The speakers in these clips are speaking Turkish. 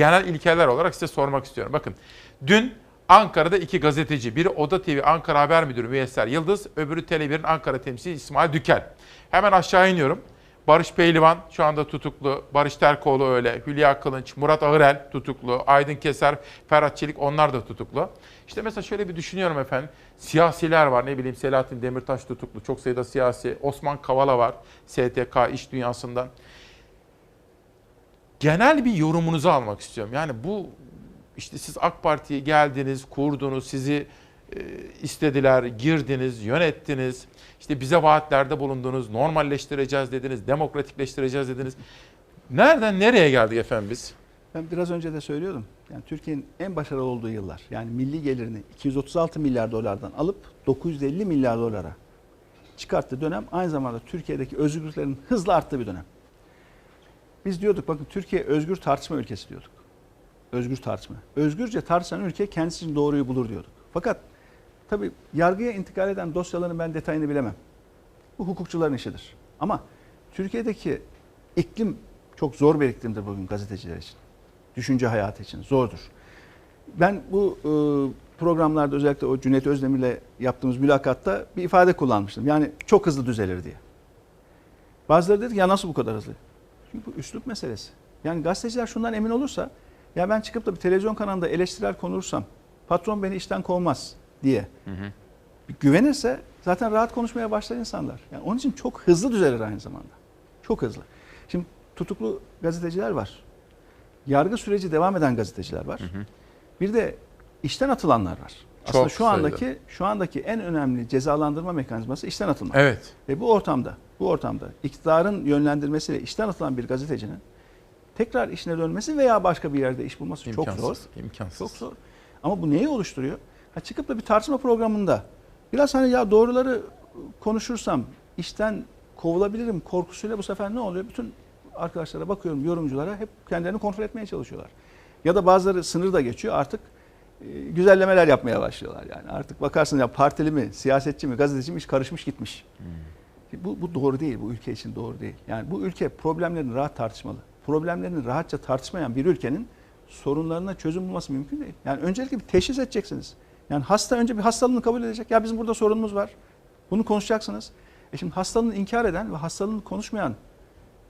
genel ilkeler olarak size sormak istiyorum. Bakın dün Ankara'da iki gazeteci, biri Oda TV Ankara Haber Müdürü Müyesser Yıldız, öbürü Tele1'in Ankara temsilcisi İsmail Dükel. Hemen aşağı iniyorum. Barış Pehlivan şu anda tutuklu, Barış Terkoğlu öyle, Hülya Kılınç, Murat Ağırel tutuklu, Aydın Keser, Ferhat Çelik onlar da tutuklu. İşte mesela şöyle bir düşünüyorum efendim. Siyasiler var ne bileyim Selahattin Demirtaş tutuklu, çok sayıda siyasi, Osman Kavala var STK iş dünyasından. Genel bir yorumunuzu almak istiyorum. Yani bu işte siz AK Parti'ye geldiniz, kurdunuz, sizi e, istediler, girdiniz, yönettiniz. İşte bize vaatlerde bulundunuz, normalleştireceğiz dediniz, demokratikleştireceğiz dediniz. Nereden nereye geldik efendim biz? Ben biraz önce de söylüyordum. Yani Türkiye'nin en başarılı olduğu yıllar. Yani milli gelirini 236 milyar dolardan alıp 950 milyar dolara çıkarttığı dönem aynı zamanda Türkiye'deki özgürlüklerin hızla arttığı bir dönem. Biz diyorduk bakın Türkiye özgür tartışma ülkesi diyorduk. Özgür tartışma. Özgürce tartışan ülke kendisi için doğruyu bulur diyorduk. Fakat tabii yargıya intikal eden dosyaların ben detayını bilemem. Bu hukukçuların işidir. Ama Türkiye'deki iklim çok zor bir iklimdir bugün gazeteciler için. Düşünce hayatı için zordur. Ben bu e, programlarda özellikle o Cüneyt Özdemir'le yaptığımız mülakatta bir ifade kullanmıştım. Yani çok hızlı düzelir diye. Bazıları dedi ki ya nasıl bu kadar hızlı? Çünkü bu üslup meselesi. Yani gazeteciler şundan emin olursa ya ben çıkıp da bir televizyon kanalında eleştirel konursam patron beni işten kovmaz diye bir güvenirse zaten rahat konuşmaya başlar insanlar. Yani onun için çok hızlı düzelir aynı zamanda. Çok hızlı. Şimdi tutuklu gazeteciler var. Yargı süreci devam eden gazeteciler var. Bir de işten atılanlar var. Aslında Çok şu andaki şu andaki en önemli cezalandırma mekanizması işten atılmak. Evet. Ve bu ortamda, bu ortamda iktidarın yönlendirmesiyle işten atılan bir gazetecinin tekrar işine dönmesi veya başka bir yerde iş bulması çok zor. İmkansız. İmkansız. Çok zor. Ama bu neyi oluşturuyor? Ha çıkıp da bir tartışma programında biraz hani ya doğruları konuşursam işten kovulabilirim korkusuyla bu sefer ne oluyor? Bütün arkadaşlara bakıyorum yorumculara hep kendilerini kontrol etmeye çalışıyorlar. Ya da bazıları sınır da geçiyor artık e, güzellemeler yapmaya başlıyorlar yani. Artık bakarsın ya partili mi, siyasetçi mi, gazeteci mi iş karışmış gitmiş. Bu, bu doğru değil, bu ülke için doğru değil. Yani bu ülke problemlerini rahat tartışmalı. Problemlerini rahatça tartışmayan bir ülkenin sorunlarına çözüm bulması mümkün değil. Yani öncelikle bir teşhis edeceksiniz. Yani hasta önce bir hastalığını kabul edecek. Ya bizim burada sorunumuz var. Bunu konuşacaksınız. E şimdi hastalığını inkar eden ve hastalığını konuşmayan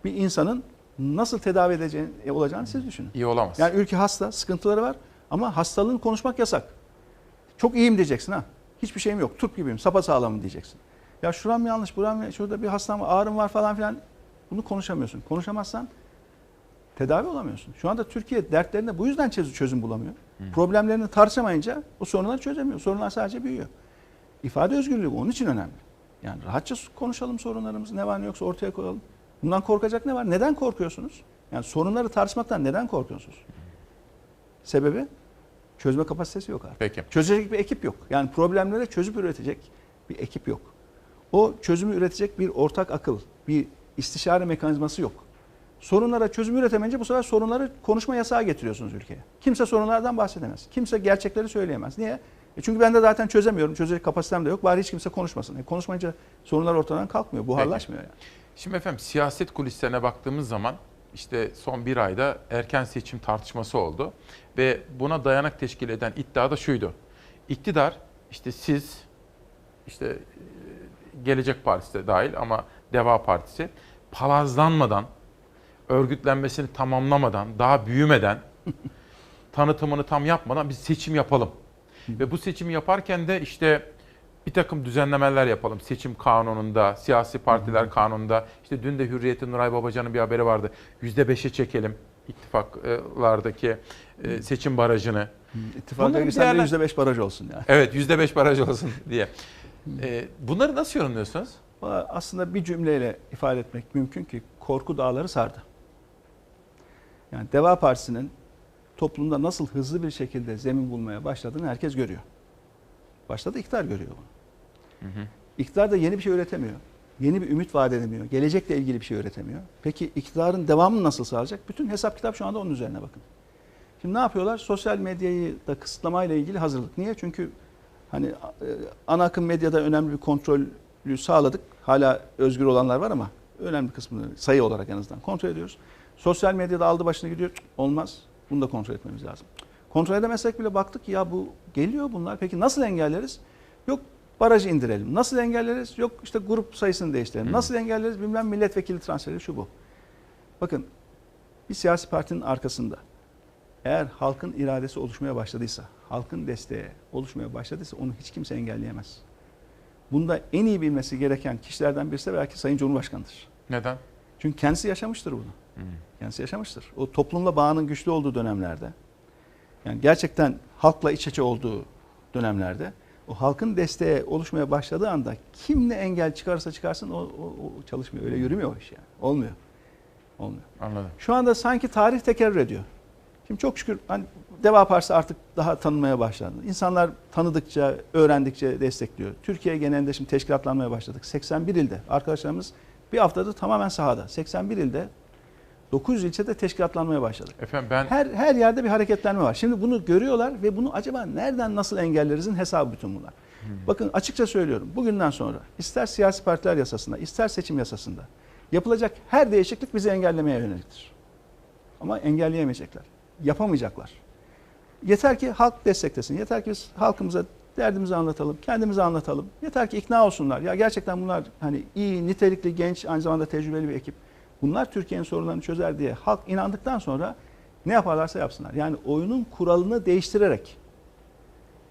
bir insanın nasıl tedavi edeceğini, e, olacağını siz düşünün. İyi olamaz. Yani ülke hasta, sıkıntıları var ama hastalığını konuşmak yasak. Çok iyiyim diyeceksin ha. Hiçbir şeyim yok. Turp gibiyim, sapasağlamım diyeceksin. Ya şuram yanlış, buram şurada bir hastam var, ağrım var falan filan. Bunu konuşamıyorsun. Konuşamazsan tedavi olamıyorsun. Şu anda Türkiye dertlerine bu yüzden çözüm, bulamıyor. Problemlerini tartışamayınca o sorunları çözemiyor. Sorunlar sadece büyüyor. İfade özgürlüğü onun için önemli. Yani rahatça konuşalım sorunlarımızı. Ne var ne yoksa ortaya koyalım. Bundan korkacak ne var? Neden korkuyorsunuz? Yani sorunları tartışmaktan neden korkuyorsunuz? Sebebi çözme kapasitesi yok artık. Peki. Çözecek bir ekip yok. Yani problemlere çözüp üretecek bir ekip yok. O çözümü üretecek bir ortak akıl, bir istişare mekanizması yok. Sorunlara çözüm üretemeyince bu sefer sorunları konuşma yasağı getiriyorsunuz ülkeye. Kimse sorunlardan bahsedemez. Kimse gerçekleri söyleyemez. Niye? E çünkü ben de zaten çözemiyorum. Çözecek kapasitem de yok. Bari hiç kimse konuşmasın. E konuşmayınca sorunlar ortadan kalkmıyor. Buharlaşmıyor yani. Şimdi efendim siyaset kulislerine baktığımız zaman işte son bir ayda erken seçim tartışması oldu. Ve buna dayanak teşkil eden iddia da şuydu. İktidar işte siz işte Gelecek Partisi de dahil ama Deva Partisi palazlanmadan, örgütlenmesini tamamlamadan, daha büyümeden, tanıtımını tam yapmadan biz seçim yapalım. Ve bu seçimi yaparken de işte bir takım düzenlemeler yapalım. Seçim kanununda, siyasi partiler kanununda. İşte dün de Hürriyet'in Nuray Babacan'ın bir haberi vardı. %5'e çekelim ittifaklardaki e, seçim barajını. İttifaka Bunların girsen de değerlen- %5 baraj olsun yani. Evet %5 baraj olsun diye. E, bunları nasıl yorumluyorsunuz? Aslında bir cümleyle ifade etmek mümkün ki korku dağları sardı. Yani Deva Partisi'nin toplumda nasıl hızlı bir şekilde zemin bulmaya başladığını herkes görüyor. Başladı iktidar görüyor bunu. İktidar da yeni bir şey üretemiyor. Yeni bir ümit vaat edemiyor. Gelecekle ilgili bir şey üretemiyor. Peki iktidarın devamını nasıl sağlayacak? Bütün hesap kitap şu anda onun üzerine bakın. Şimdi ne yapıyorlar? Sosyal medyayı da kısıtlamayla ilgili hazırlık. Niye? Çünkü hani e, ana akım medyada önemli bir kontrolü sağladık. Hala özgür olanlar var ama önemli kısmını sayı olarak en azından kontrol ediyoruz. Sosyal medyada aldı başını gidiyor. Olmaz. Bunu da kontrol etmemiz lazım. Kontrol edemezsek bile baktık ki ya bu geliyor bunlar. Peki nasıl engelleriz? Yok barajı indirelim. Nasıl engelleriz? Yok işte grup sayısını değiştirelim. Hı. Nasıl engelleriz? Bilmem milletvekili transferi şu bu. Bakın bir siyasi partinin arkasında eğer halkın iradesi oluşmaya başladıysa, halkın desteği oluşmaya başladıysa onu hiç kimse engelleyemez. Bunda en iyi bilmesi gereken kişilerden birisi de belki Sayın Cumhurbaşkanı'dır. Neden? Çünkü kendisi yaşamıştır bunu. Hı. Kendisi yaşamıştır. O toplumla bağının güçlü olduğu dönemlerde, yani gerçekten halkla iç içe olduğu dönemlerde, o halkın desteği oluşmaya başladığı anda kim ne engel çıkarsa çıkarsın o, o, o çalışmıyor. Öyle yürümüyor o iş yani. Olmuyor. Olmuyor. Anladım. Şu anda sanki tarih tekerrür ediyor. Şimdi çok şükür hani Deva Partisi artık daha tanınmaya başlandı. İnsanlar tanıdıkça, öğrendikçe destekliyor. Türkiye genelinde şimdi teşkilatlanmaya başladık. 81 ilde arkadaşlarımız bir haftada tamamen sahada. 81 ilde 900 ilçede teşkilatlanmaya başladık. Efendim ben Her her yerde bir hareketlenme var. Şimdi bunu görüyorlar ve bunu acaba nereden nasıl engellerizin hesabı bütün bunlar. Bakın açıkça söylüyorum. Bugünden sonra ister siyasi partiler yasasında, ister seçim yasasında yapılacak her değişiklik bizi engellemeye yöneliktir. Ama engelleyemeyecekler. Yapamayacaklar. Yeter ki halk desteklesin. Yeter ki biz halkımıza derdimizi anlatalım, kendimizi anlatalım. Yeter ki ikna olsunlar. Ya gerçekten bunlar hani iyi, nitelikli, genç, aynı zamanda tecrübeli bir ekip. Bunlar Türkiye'nin sorunlarını çözer diye halk inandıktan sonra ne yaparlarsa yapsınlar. Yani oyunun kuralını değiştirerek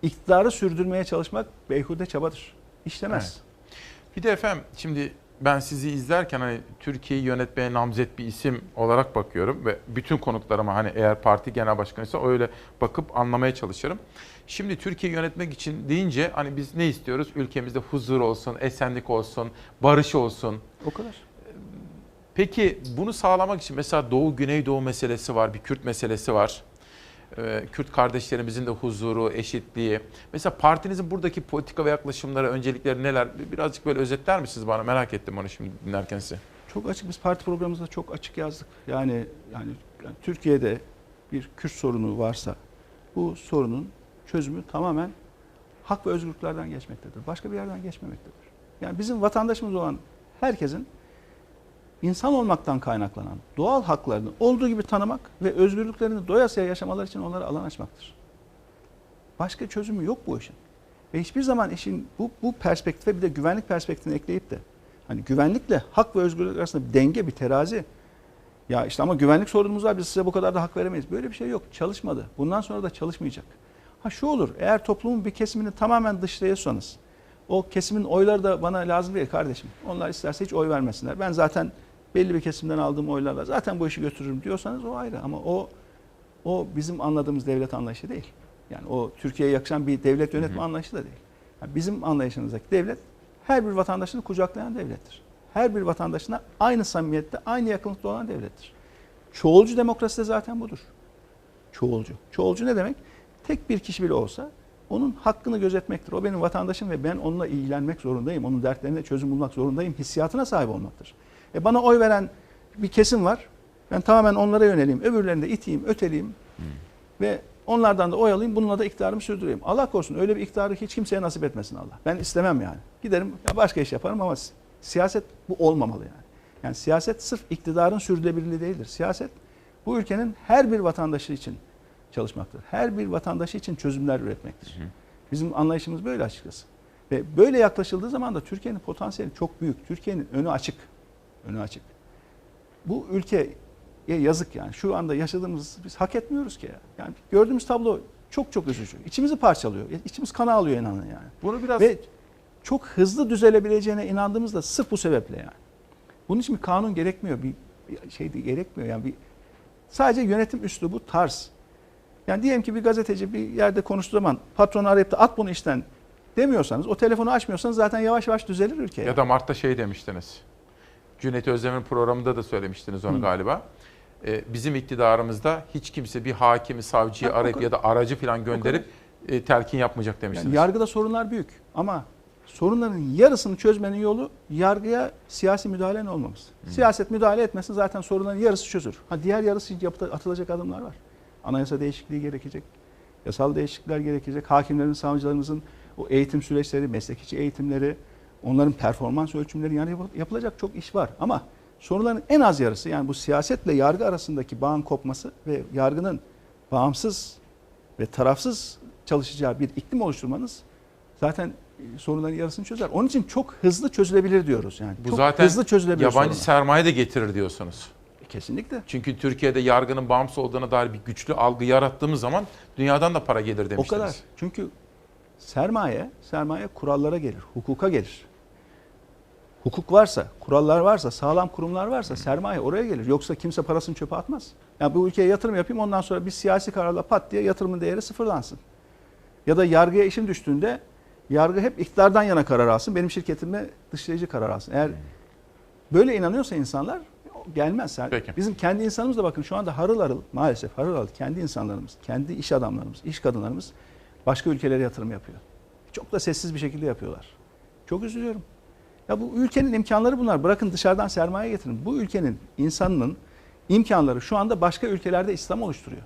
iktidarı sürdürmeye çalışmak beyhude çabadır. İşlemez. bir de efendim şimdi ben sizi izlerken hani Türkiye'yi yönetmeye namzet bir isim olarak bakıyorum ve bütün konuklarıma hani eğer parti genel başkanıysa öyle bakıp anlamaya çalışırım. Şimdi Türkiye'yi yönetmek için deyince hani biz ne istiyoruz? Ülkemizde huzur olsun, esenlik olsun, barış olsun. O kadar. Peki bunu sağlamak için mesela Doğu Güneydoğu meselesi var, bir Kürt meselesi var. Ee, Kürt kardeşlerimizin de huzuru, eşitliği. Mesela partinizin buradaki politika ve yaklaşımları, öncelikleri neler? Birazcık böyle özetler misiniz bana? Merak ettim onu şimdi dinlerken sizi. Çok açık biz parti programımızda çok açık yazdık. Yani yani, yani Türkiye'de bir Kürt sorunu varsa bu sorunun çözümü tamamen hak ve özgürlüklerden geçmektedir. Başka bir yerden geçmemektedir. Yani bizim vatandaşımız olan herkesin insan olmaktan kaynaklanan doğal haklarını olduğu gibi tanımak ve özgürlüklerini doyasıya yaşamaları için onlara alan açmaktır. Başka çözümü yok bu işin. Ve hiçbir zaman işin bu, bu perspektife bir de güvenlik perspektifini ekleyip de hani güvenlikle hak ve özgürlük arasında bir denge, bir terazi. Ya işte ama güvenlik sorunumuz var biz size bu kadar da hak veremeyiz. Böyle bir şey yok. Çalışmadı. Bundan sonra da çalışmayacak. Ha şu olur. Eğer toplumun bir kesimini tamamen dışlayırsanız o kesimin oyları da bana lazım değil kardeşim. Onlar isterse hiç oy vermesinler. Ben zaten belli bir kesimden aldığım oylarla zaten bu işi götürürüm diyorsanız o ayrı. Ama o o bizim anladığımız devlet anlayışı değil. Yani o Türkiye'ye yakışan bir devlet yönetme Hı hı. anlayışı da değil. Yani bizim anlayışımızdaki devlet her bir vatandaşını kucaklayan devlettir. Her bir vatandaşına aynı samimiyette, aynı yakınlıkta olan devlettir. Çoğulcu demokrasi de zaten budur. Çoğulcu. Çoğulcu ne demek? Tek bir kişi bile olsa onun hakkını gözetmektir. O benim vatandaşım ve ben onunla ilgilenmek zorundayım. Onun dertlerine çözüm bulmak zorundayım. Hissiyatına sahip olmaktır. E bana oy veren bir kesim var. Ben tamamen onlara yöneleyim. Öbürlerini de iteyim, öteleyeyim. Ve onlardan da oy alayım. Bununla da iktidarımı sürdüreyim. Allah korusun öyle bir iktidarı hiç kimseye nasip etmesin Allah. Ben istemem yani. Giderim ya başka iş yaparım ama si- siyaset bu olmamalı yani. Yani siyaset sırf iktidarın sürdürülebilirliği değildir. Siyaset bu ülkenin her bir vatandaşı için çalışmaktır. Her bir vatandaşı için çözümler üretmektir. Hı. Bizim anlayışımız böyle açıkçası. Ve böyle yaklaşıldığı zaman da Türkiye'nin potansiyeli çok büyük. Türkiye'nin önü açık. Önü açık. Bu ülkeye yazık yani. Şu anda yaşadığımız biz hak etmiyoruz ki ya. Yani gördüğümüz tablo çok çok üzücü. İçimizi parçalıyor. İçimiz kana alıyor inanın yani. Bunu biraz Ve çok hızlı düzelebileceğine inandığımız da sırf bu sebeple yani. Bunun için bir kanun gerekmiyor. Bir, bir şey de gerekmiyor yani bir sadece yönetim üslubu tarz. Yani diyelim ki bir gazeteci bir yerde konuştuğu zaman patronu arayıp da at bunu işten demiyorsanız, o telefonu açmıyorsanız zaten yavaş yavaş düzelir ülke. ya da Mart'ta şey demiştiniz. Cüneyt Özdemir'in programında da söylemiştiniz onu Hı. galiba. Ee, bizim iktidarımızda hiç kimse bir hakimi, savcıyı arayıp kadar. ya da aracı falan gönderip e, telkin yapmayacak demiştiniz. Yani yargıda sorunlar büyük ama sorunların yarısını çözmenin yolu yargıya siyasi müdahalenin olmaması. Siyaset müdahale etmesin zaten sorunların yarısı çözür. Ha diğer yarısı için yapıla- atılacak adımlar var. Anayasa değişikliği gerekecek. Yasal değişiklikler gerekecek. Hakimlerin, savcılarımızın o eğitim süreçleri, meslek içi eğitimleri, onların performans ölçümleri yani yap- yapılacak çok iş var. Ama sorunların en az yarısı yani bu siyasetle yargı arasındaki bağın kopması ve yargının bağımsız ve tarafsız çalışacağı bir iklim oluşturmanız zaten e, sorunların yarısını çözer. Onun için çok hızlı çözülebilir diyoruz yani. Bu çok zaten hızlı çözülebilir Yabancı sorunlar. sermaye de getirir diyorsunuz. Kesinlikle. Çünkü Türkiye'de yargının bağımsız olduğuna dair bir güçlü algı yarattığımız zaman dünyadan da para gelir O demiştiniz. kadar. Çünkü sermaye, sermaye kurallara gelir, hukuka gelir. Hukuk varsa, kurallar varsa, sağlam kurumlar varsa sermaye oraya gelir. Yoksa kimse parasını çöpe atmaz. Yani bu ülkeye yatırım yapayım ondan sonra bir siyasi kararla pat diye yatırımın değeri sıfırlansın. Ya da yargıya işim düştüğünde yargı hep iktidardan yana karar alsın. Benim şirketime dışlayıcı karar alsın. Eğer böyle inanıyorsa insanlar gelmez. Peki. Bizim kendi insanımız da bakın şu anda harıl harıl maalesef harıl harıl kendi insanlarımız, kendi iş adamlarımız, iş kadınlarımız başka ülkelere yatırım yapıyor. Çok da sessiz bir şekilde yapıyorlar. Çok üzülüyorum. Ya bu ülkenin imkanları bunlar. Bırakın dışarıdan sermaye getirin. Bu ülkenin insanının imkanları şu anda başka ülkelerde İslam oluşturuyor.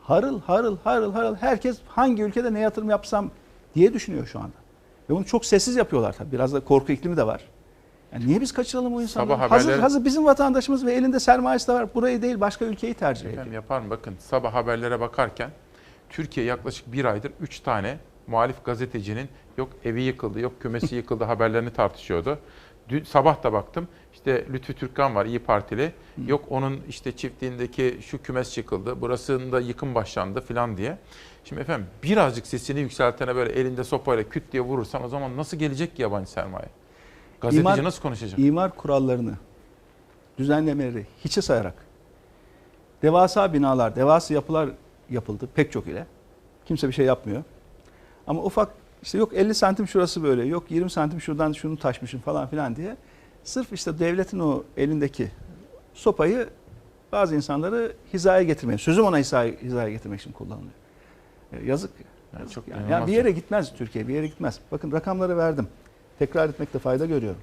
Harıl harıl harıl harıl herkes hangi ülkede ne yatırım yapsam diye düşünüyor şu anda. Ve bunu çok sessiz yapıyorlar tabii. Biraz da korku iklimi de var. Yani niye biz kaçıralım o insanları? Sabah hazır, haberleri- hazır bizim vatandaşımız ve elinde sermayesi de var. Burayı değil başka ülkeyi tercih ediyor. Efendim yapar mı? Bakın sabah haberlere bakarken Türkiye yaklaşık bir aydır 3 tane muhalif gazetecinin yok evi yıkıldı, yok kümesi yıkıldı haberlerini tartışıyordu. Dün sabah da baktım işte Lütfü Türkkan var İyi Partili. Yok onun işte çiftliğindeki şu kümes yıkıldı, burasında yıkım başlandı filan diye. Şimdi efendim birazcık sesini yükseltene böyle elinde sopayla küt diye vurursan o zaman nasıl gelecek ki yabancı sermaye? Gazeteci İmar- nasıl konuşacak? İmar kurallarını, düzenlemeleri hiçe sayarak devasa binalar, devasa yapılar yapıldı pek çok ile. Kimse bir şey yapmıyor. Ama ufak işte yok 50 santim şurası böyle, yok 20 santim şuradan şunu taşmışım falan filan diye sırf işte devletin o elindeki sopayı bazı insanları hizaya getirmeye, sözüm ona hizaya, hizaya getirmek için kullanılıyor. E, Yazık. Yani çok Yani, yani bir yere gitmez Türkiye, bir yere gitmez. Bakın rakamları verdim. Tekrar etmekte fayda görüyorum.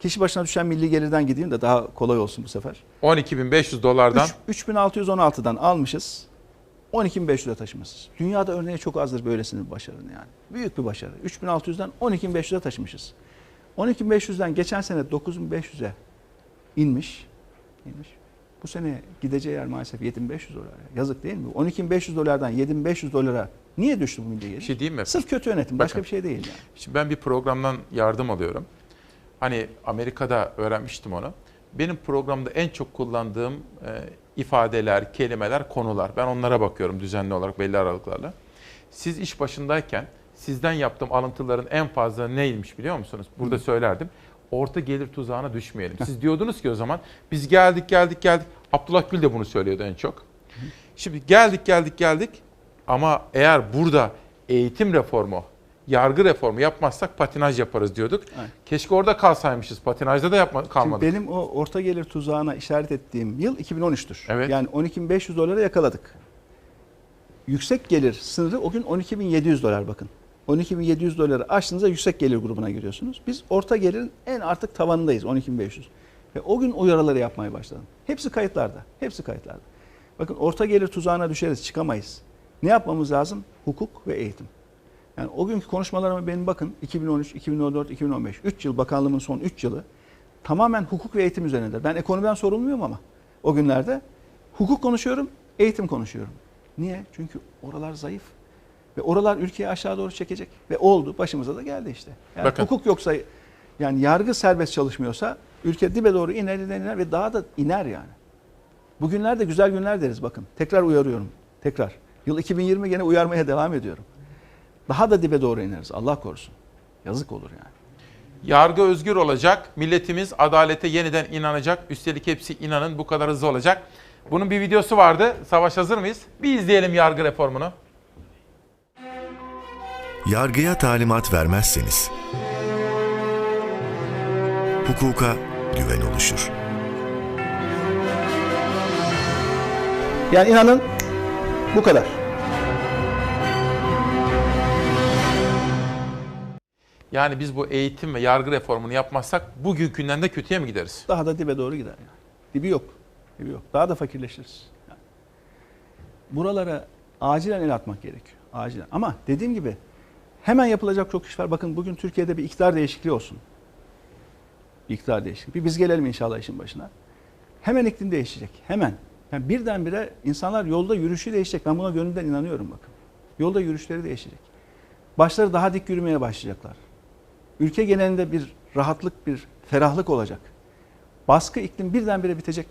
Kişi başına düşen milli gelirden gideyim de daha kolay olsun bu sefer. 12.500 dolardan Üç- 3616'dan almışız. 12.500'e taşımışız. Dünyada örneği çok azdır böylesinin bir başarının yani. Büyük bir başarı. 3600'den 12.500'e taşımışız. 12.500'den geçen sene 9.500'e inmiş. inmiş. Bu sene gideceği yer maalesef 7.500 dolar. Yazık değil mi? 12.500 dolardan 7.500 dolara niye düştü bu milli gelir? bir şey diyeyim mi? Sırf kötü yönetim. Başka Bakın. bir şey değil yani. Şimdi ben bir programdan yardım alıyorum. Hani Amerika'da öğrenmiştim onu. Benim programda en çok kullandığım e, ifadeler, kelimeler, konular. Ben onlara bakıyorum düzenli olarak belli aralıklarla. Siz iş başındayken sizden yaptığım alıntıların en fazla neymiş biliyor musunuz? Burada söylerdim. Orta gelir tuzağına düşmeyelim. Siz diyordunuz ki o zaman biz geldik geldik geldik. Abdullah Gül de bunu söylüyordu en çok. Şimdi geldik geldik geldik ama eğer burada eğitim reformu, yargı reformu yapmazsak patinaj yaparız diyorduk. Evet. Keşke orada kalsaymışız. Patinajda da yapma, kalmadık. Şimdi benim o orta gelir tuzağına işaret ettiğim yıl 2013'tür. Evet. Yani 12.500 dolara yakaladık. Yüksek gelir sınırı o gün 12.700 dolar bakın. 12.700 doları aştığınızda yüksek gelir grubuna giriyorsunuz. Biz orta gelirin en artık tavanındayız 12.500. Ve o gün uyarıları yapmaya başladım. Hepsi kayıtlarda. Hepsi kayıtlarda. Bakın orta gelir tuzağına düşeriz, çıkamayız. Ne yapmamız lazım? Hukuk ve eğitim. Yani o günkü konuşmalarıma benim bakın 2013, 2014, 2015 3 yıl bakanlığımın son 3 yılı tamamen hukuk ve eğitim üzerinde. Ben ekonomiden sorumluyum ama o günlerde hukuk konuşuyorum, eğitim konuşuyorum. Niye? Çünkü oralar zayıf. Ve oralar ülkeyi aşağı doğru çekecek. Ve oldu. Başımıza da geldi işte. Yani Bakın. hukuk yoksa yani yargı serbest çalışmıyorsa ülke dibe doğru iner iner iner ve daha da iner yani. Bugünler de güzel günler deriz bakın. Tekrar uyarıyorum. Tekrar. Yıl 2020 gene uyarmaya devam ediyorum. Daha da dibe doğru ineriz. Allah korusun. Yazık olur yani. Yargı özgür olacak. Milletimiz adalete yeniden inanacak. Üstelik hepsi inanın bu kadar hızlı olacak. Bunun bir videosu vardı. Savaş hazır mıyız? Bir izleyelim yargı reformunu. Yargıya talimat vermezseniz hukuka güven oluşur. Yani inanın bu kadar. Yani biz bu eğitim ve yargı reformunu yapmazsak bugünkünden de kötüye mi gideriz? Daha da dibe doğru gider yani. Dibi yok. Dibi yok. Daha da fakirleşiriz. Yani. Buralara acilen el atmak gerekiyor. Acilen. Ama dediğim gibi hemen yapılacak çok iş var. Bakın bugün Türkiye'de bir iktidar değişikliği olsun. Bir iktidar değişikliği. Bir biz gelelim inşallah işin başına. Hemen iklim değişecek. Hemen. Yani birdenbire insanlar yolda yürüyüşü değişecek. Ben buna gönülden inanıyorum bakın. Yolda yürüyüşleri değişecek. Başları daha dik yürümeye başlayacaklar. Ülke genelinde bir rahatlık, bir ferahlık olacak. Baskı iklim birdenbire bitecek.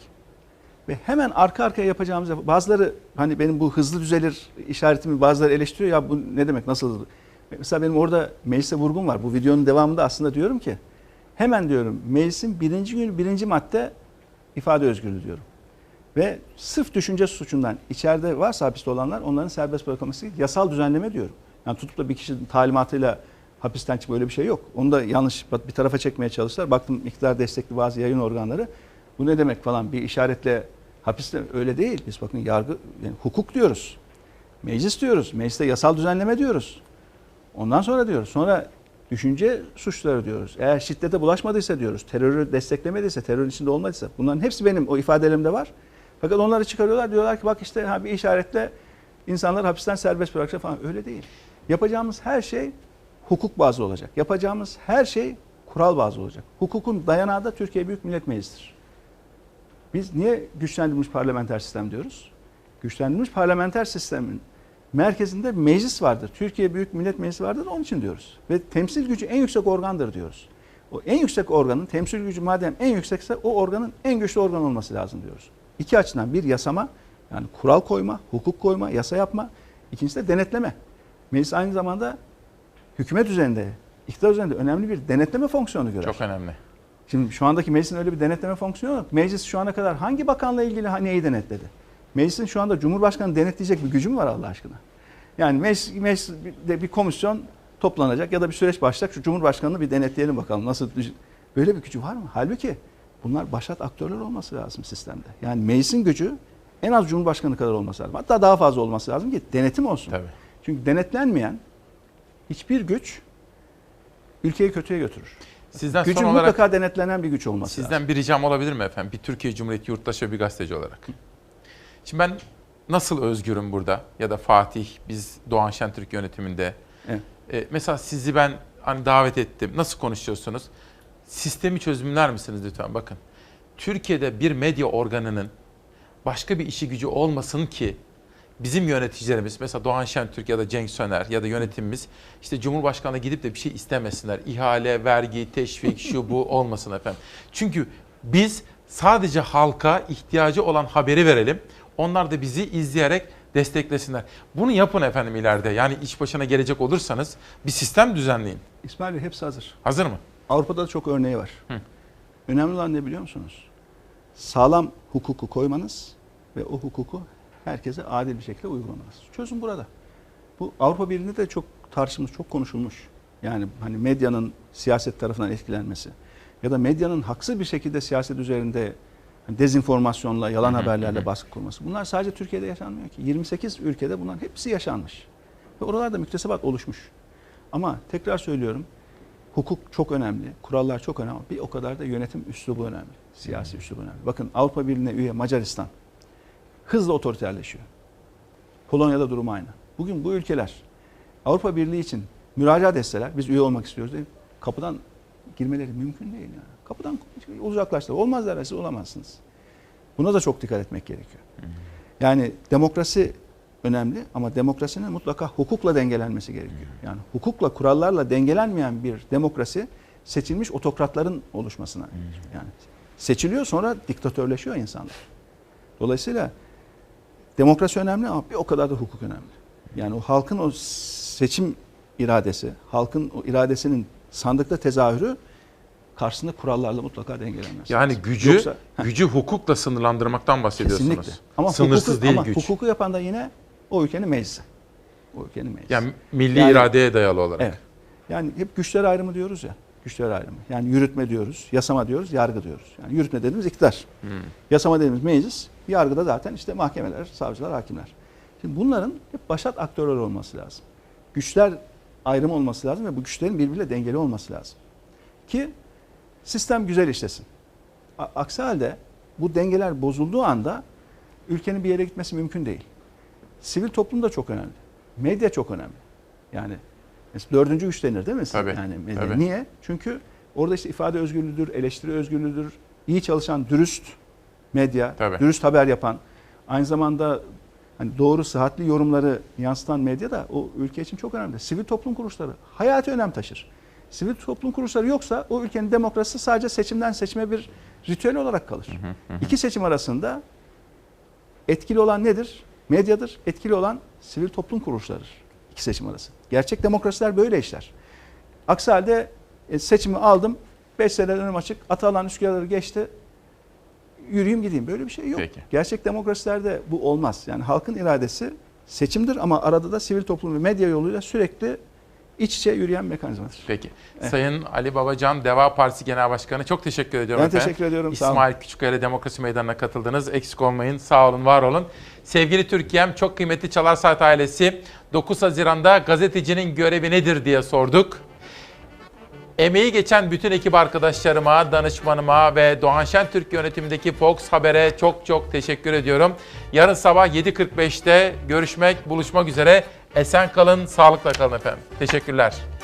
Ve hemen arka arkaya yapacağımız bazıları hani benim bu hızlı düzelir işaretimi bazıları eleştiriyor ya bu ne demek nasıl? Mesela benim orada meclise vurgum var. Bu videonun devamında aslında diyorum ki hemen diyorum meclisin birinci gün birinci madde ifade özgürlüğü diyorum. Ve sırf düşünce suçundan içeride varsa hapiste olanlar onların serbest bırakılması yasal düzenleme diyorum. Yani tutup da bir kişinin talimatıyla hapisten çıkma öyle bir şey yok. Onu da yanlış bir tarafa çekmeye çalıştılar. Baktım iktidar destekli bazı yayın organları bu ne demek falan bir işaretle hapiste öyle değil. Biz bakın yargı yani hukuk diyoruz. Meclis diyoruz. Mecliste yasal düzenleme diyoruz. Ondan sonra diyoruz. Sonra düşünce suçları diyoruz. Eğer şiddete bulaşmadıysa diyoruz. Terörü desteklemediyse, terörün içinde olmadıysa. Bunların hepsi benim o ifadelerimde var. Fakat onları çıkarıyorlar. Diyorlar ki bak işte ha bir işaretle insanlar hapisten serbest bırakacak falan. Öyle değil. Yapacağımız her şey hukuk bazlı olacak. Yapacağımız her şey kural bazlı olacak. Hukukun dayanağı da Türkiye Büyük Millet Meclisi'dir. Biz niye güçlendirilmiş parlamenter sistem diyoruz? Güçlendirilmiş parlamenter sistemin merkezinde meclis vardır. Türkiye Büyük Millet Meclisi vardır onun için diyoruz. Ve temsil gücü en yüksek organdır diyoruz. O en yüksek organın temsil gücü madem en yüksekse o organın en güçlü organ olması lazım diyoruz. İki açıdan bir yasama yani kural koyma, hukuk koyma, yasa yapma. İkincisi de denetleme. Meclis aynı zamanda hükümet üzerinde, iktidar üzerinde önemli bir denetleme fonksiyonu görer. Çok önemli. Şimdi şu andaki meclisin öyle bir denetleme fonksiyonu yok. Meclis şu ana kadar hangi bakanla ilgili neyi denetledi? Meclisin şu anda Cumhurbaşkanı denetleyecek bir gücü mü var Allah aşkına? Yani meclis, mecliste bir komisyon toplanacak ya da bir süreç başlayacak. Şu Cumhurbaşkanını bir denetleyelim bakalım nasıl böyle bir gücü var mı? Halbuki bunlar başat aktörler olması lazım sistemde. Yani meclisin gücü en az Cumhurbaşkanı kadar olması lazım. Hatta daha fazla olması lazım ki denetim olsun. Tabii. Çünkü denetlenmeyen hiçbir güç ülkeyi kötüye götürür. Sizden Gücü son olarak mutlaka denetlenen bir güç olması lazım. Sizden bir ricam olabilir mi efendim? Bir Türkiye Cumhuriyeti yurttaşı ve bir gazeteci olarak. Şimdi ben nasıl özgürüm burada? Ya da Fatih, biz Doğan Şentürk yönetiminde. Evet. E, mesela sizi ben hani davet ettim. Nasıl konuşuyorsunuz? Sistemi çözümler misiniz lütfen? Bakın. Türkiye'de bir medya organının başka bir işi gücü olmasın ki bizim yöneticilerimiz mesela Doğan Şentürk ya da Cenk Söner ya da yönetimimiz işte Cumhurbaşkanı'na gidip de bir şey istemesinler. İhale, vergi, teşvik, şu bu olmasın efendim. Çünkü biz sadece halka ihtiyacı olan haberi verelim. Onlar da bizi izleyerek desteklesinler. Bunu yapın efendim ileride. Yani iş başına gelecek olursanız bir sistem düzenleyin. İsmail Bey hepsi hazır. Hazır mı? Avrupa'da da çok örneği var. Hı. Önemli olan ne biliyor musunuz? Sağlam hukuku koymanız ve o hukuku herkese adil bir şekilde uygulamanız. Çözüm burada. Bu Avrupa Birliği'nde de çok tartışılmış, çok konuşulmuş. Yani hani medyanın siyaset tarafından etkilenmesi ya da medyanın haksız bir şekilde siyaset üzerinde hani dezinformasyonla, yalan Hı hı, haberlerle hı. baskı kurması. Bunlar sadece Türkiye'de yaşanmıyor ki. 28 ülkede bunların hepsi yaşanmış. Ve oralarda müktesebat oluşmuş. Ama tekrar söylüyorum, hukuk çok önemli, kurallar çok önemli. Bir o kadar da yönetim üslubu önemli, siyasi üslubu önemli. Bakın Avrupa Birliği'ne üye Macaristan hızla otoriterleşiyor. Polonya'da durum aynı. Bugün bu ülkeler Avrupa Birliği için müracaat etseler, biz üye olmak istiyoruz diye kapıdan girmeleri mümkün değil. Yani. Kapıdan uzaklaştılar. Olmaz derler, siz olamazsınız. Buna da çok dikkat etmek gerekiyor. Yani demokrasi önemli ama demokrasinin mutlaka hukukla dengelenmesi gerekiyor. Yani hukukla, kurallarla dengelenmeyen bir demokrasi seçilmiş otokratların oluşmasına. Yani seçiliyor sonra diktatörleşiyor insanlar. Dolayısıyla demokrasi önemli ama bir o kadar da hukuk önemli. Yani o halkın o seçim iradesi, halkın o iradesinin sandıkta tezahürü karşısında kurallarla mutlaka dengelenmesi. Yani gücü Yoksa- gücü hukukla sınırlandırmaktan bahsediyorsunuz. Kesinlikle. Ama Sınırsız hukuku, değil ama güç. hukuku yapan da yine o ülkenin meclisi. O ülkenin meclisi. Yani milli Yani- iradeye dayalı olarak. Evet. Yani hep güçler ayrımı diyoruz ya. Güçler ayrımı. Yani yürütme diyoruz, yasama diyoruz, yargı diyoruz. Yani yürütme dediğimiz iktidar. Hmm. Yasama dediğimiz meclis, yargıda zaten işte mahkemeler, savcılar, hakimler. Şimdi bunların hep başat aktörler olması lazım. Güçler ayrımı olması lazım ve bu güçlerin birbiriyle dengeli olması lazım. Ki sistem güzel işlesin. Aksi halde bu dengeler bozulduğu anda ülkenin bir yere gitmesi mümkün değil. Sivil toplum da çok önemli. Medya çok önemli. Yani dördüncü güç denir değil mi? Tabii, Yani medya. tabii. Niye? Çünkü orada işte ifade özgürlüğüdür, eleştiri özgürlüğüdür, iyi çalışan dürüst medya, Tabii. dürüst haber yapan. Aynı zamanda hani doğru sıhhatli yorumları yansıtan medya da o ülke için çok önemli. Sivil toplum kuruluşları hayati önem taşır. Sivil toplum kuruluşları yoksa o ülkenin demokrasisi sadece seçimden seçime bir ritüel olarak kalır. İki seçim arasında etkili olan nedir? Medyadır. Etkili olan sivil toplum kuruluşlarıdır. İki seçim arası. Gerçek demokrasiler böyle işler. Aksi halde e, seçimi aldım. 5 sene önüm açık. Atalan Üsküdar'ı geçti. Yürüyeyim gideyim. Böyle bir şey yok. Peki. Gerçek demokrasilerde bu olmaz. Yani halkın iradesi seçimdir ama arada da sivil toplum ve medya yoluyla sürekli iç içe yürüyen mekanizmadır. Peki. Sayın Ali Babacan, Deva Partisi Genel Başkanı çok teşekkür ediyorum Ben efendim. teşekkür ediyorum. İsmail Küçükkaya Demokrasi Meydanı'na katıldınız. Eksik olmayın. Sağ olun, var olun. Sevgili Türkiye'm, çok kıymetli Çalar Saat ailesi. 9 Haziran'da gazetecinin görevi nedir diye sorduk. Emeği geçen bütün ekip arkadaşlarıma, danışmanıma ve Doğan Şentürk yönetimindeki Fox Haber'e çok çok teşekkür ediyorum. Yarın sabah 7.45'te görüşmek, buluşmak üzere. Esen kalın, sağlıkla kalın efendim. Teşekkürler.